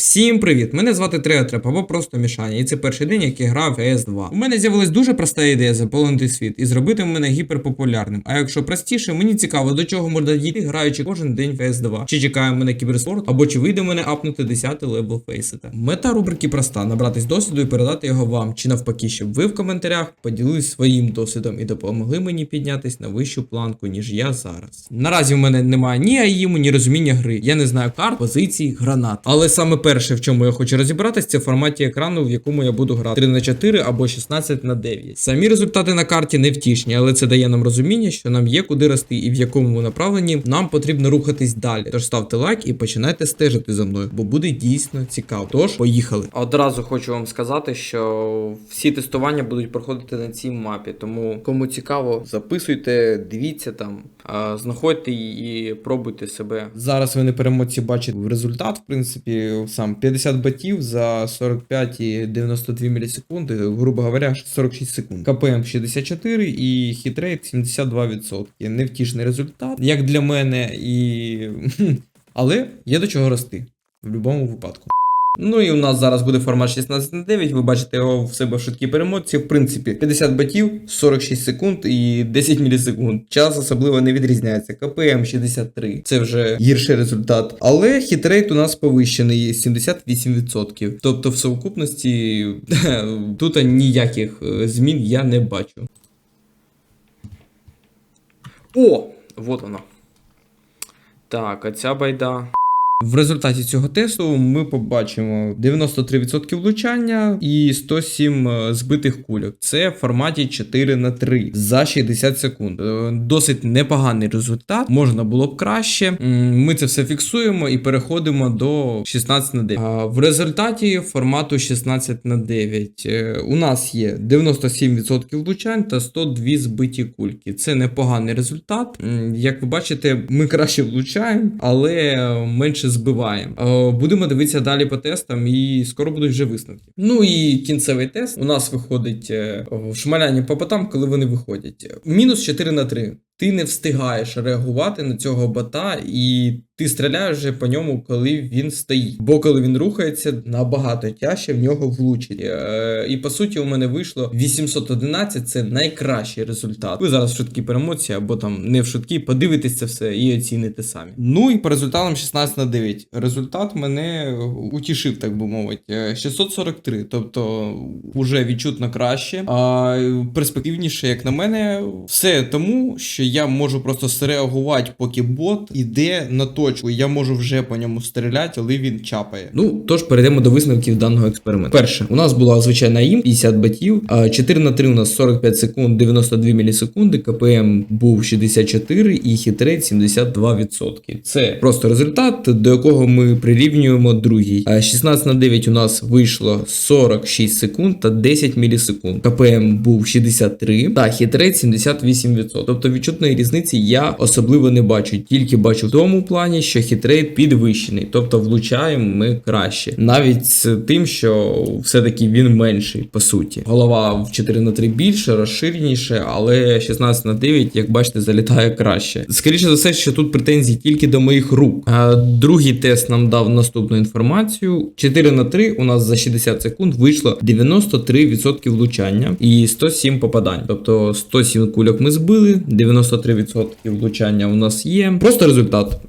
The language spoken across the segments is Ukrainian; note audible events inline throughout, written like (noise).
Всім привіт! Мене звати Треотреп або просто Мішаня, і це перший день, як я грав в ес 2 У мене з'явилась дуже проста ідея заповнити світ і зробити мене гіперпопулярним. А якщо простіше, мені цікаво, до чого можна дійти, граючи кожен день в ес 2 Чи чекає мене кіберспорт, або чи вийде мене апнути 10 левел фейсета. Мета рубрики проста: набратись досвіду і передати його вам, чи навпаки, щоб ви в коментарях поділились своїм досвідом і допомогли мені піднятись на вищу планку, ніж я зараз. Наразі в мене немає ні аїму, ні розуміння гри. Я не знаю карт, позицій, гранат. Але саме перше, в чому я хочу розібратись, це в форматі екрану, в якому я буду грати 3 на 4 або 16 на 9. Самі результати на карті не втішні, але це дає нам розуміння, що нам є куди рости і в якому направленні нам потрібно рухатись далі. Тож ставте лайк і починайте стежити за мною, бо буде дійсно цікаво. Тож поїхали. Одразу хочу вам сказати, що всі тестування будуть проходити на цій мапі, тому кому цікаво, записуйте, дивіться там, знаходьте і пробуйте себе. Зараз ви не переможці бачите результат, в принципі, сам 50 батів за 45 і 92 мілісекунди, грубо говоря, 46 секунд. КПМ 64 і хітрейт 72%. Невтішний результат, як для мене, і. (laughs) Але є до чого рости в будь-якому випадку. Ну і у нас зараз буде формат 16 на 9. Ви бачите його в себе в швидкій перемотці. В принципі, 50 батів, 46 секунд і 10 мілісекунд. Час особливо не відрізняється. КПМ 63. Це вже гірший результат. Але хітрейт у нас повищений 78%. Тобто, в совокупності (laughs) тут ніяких е, змін я не бачу. О! Вот вона. Так, а ця байда. В результаті цього тесту ми побачимо 93% влучання і 107 е, збитих кульок. Це в форматі 4 на 3 за 60 секунд. Е, Досить непоганий результат, можна було б краще. Ми це все фіксуємо і переходимо до 16 на 9. В результаті формату 16 на 9 е, у нас є 97% влучань та 102 збиті кульки. Це непоганий результат. Як ви бачите, ми краще влучаємо, але е, менше збиваємо. Е, Будемо дивитися далі по тестам, і скоро будуть вже висновки. Ну і кінцевий тест у нас виходить е, в шмалянні по потам, коли вони виходять. Мінус 4 на 3. Ти не встигаєш реагувати на цього бота, і ти стріляєш вже по ньому, коли він стоїть. Бо коли він рухається, набагато тяжче в нього влучить. Е, І по суті, у мене вийшло 811 це найкращий результат. Ви зараз в швидкій перемоці або там не в швидкій, подивитесь це все і оціните самі. Ну і по результатам 16 на 9. Результат мене утішив, так би мовити. Е, 643, тобто вже відчутно краще. А перспективніше, як на мене, все тому, що я можу просто среагувати, поки бот іде на точку. Я можу вже по ньому стріляти, але він чапає. Ну тож перейдемо до висновків даного експерименту. Перше, у нас була звичайна ІМ 50 батів, а 4 на 3 у нас 45 секунд, 92 мілісекунди, КПМ був 64 і хітрейт 72%. Це просто результат, до якого ми прирівнюємо другий. А 16 на 9 у нас вийшло 46 секунд та 10 мілісекунд. КПМ був 63 та хітрейт 78%. Тобто відчутної різниці я особливо не бачу, тільки бачу в тому плані, що хітрейт підвищений, тобто влучаємо ми краще, навіть з тим, що все-таки він менший по суті. Голова в 4 на 3 більше, розширеніше, але 16 на 9, як бачите, залітає краще. Скоріше за все, що тут претензії тільки до моїх рук. Другий тест нам дав наступну інформацію: 4 на 3 у нас за 60 секунд вийшло 93% влучання і 107 попадань. Тобто 107 кульок ми збили, 93% влучання у нас є. Просто результат.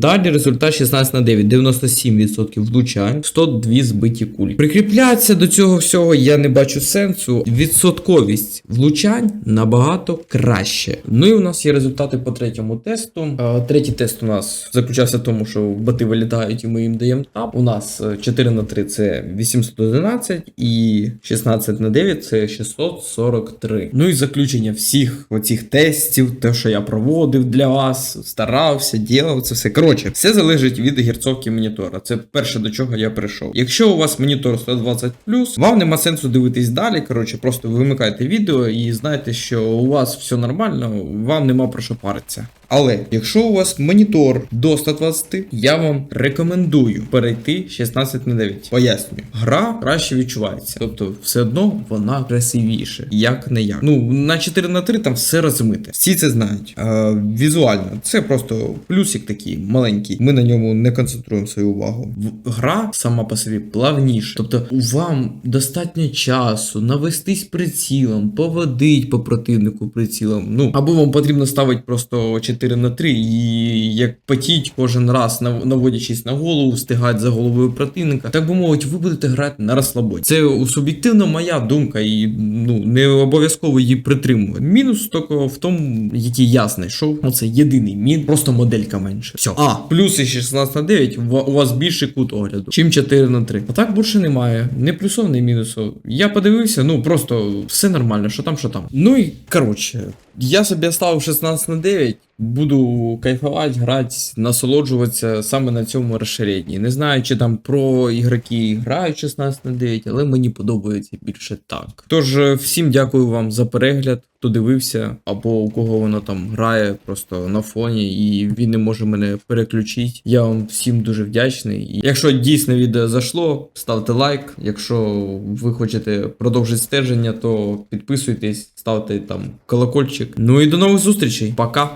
Далі результат 16 на 9, 97% влучань, 102 збиті кулі. Прикріплятися до цього всього я не бачу сенсу. Відсотковість влучань набагато краще. Ну і у нас є результати по третьому тесту. Е, Третій тест у нас заключався в тому, що бати вилітають і ми їм даємо тап. У нас е, 4 на 3 це 811 і 16 на 9 це 643. Ну і заключення всіх оцих тестів, те, що я проводив для вас, старався, ділав це все. Коротше, все залежить від герцовки монітора. Це перше до чого я прийшов. Якщо у вас монітор 120 вам нема сенсу дивитись далі. Коротше, просто вимикайте відео і знаєте, що у вас все нормально, вам нема про що паритися. Але якщо у вас монітор до 120, я вам рекомендую перейти 16 на 9. Пояснюю, гра краще відчувається. Тобто, все одно вона красивіше, як не як. Ну, на 4 на 3 там все розмите. Всі це знають. Е, візуально, це просто плюсик такий маленький. Ми на ньому не концентруємо свою увагу. В- Гра сама по собі плавніша. Тобто, вам достатньо часу навестись прицілом, поводить по противнику прицілом. Ну або вам потрібно ставити просто 4 на 3 і як потіть кожен раз, наводячись на голову, встигати за головою противника. Так би мовити, ви будете грати на розслабоні. Це суб'єктивно моя думка, і ну не обов'язково її притримувати. Мінус тільки в тому, який я знайшов. Оце єдиний мін, просто моделька менше. Все. А, плюси 16 на 9, у вас більший кут огляду, чим 4 на 3. А так більше немає. Не плюсов, не мінусов. Я подивився, ну просто все нормально, що там, що там. Ну і коротше, я собі ставив 16 на 9. Буду кайфувати, грати, насолоджуватися саме на цьому розширенні. Не знаю, чи там про ігроки грають 16 на 9, але мені подобається більше так. Тож, е, всім дякую вам за перегляд, хто дивився, або у кого воно там грає просто на фоні, і він не може мене переключити. Я вам всім дуже вдячний. І якщо дійсно відео зайшло, ставте лайк. Якщо ви хочете продовжити стеження, то підписуйтесь, ставте там колокольчик. Ну і до нових зустрічей. Пока!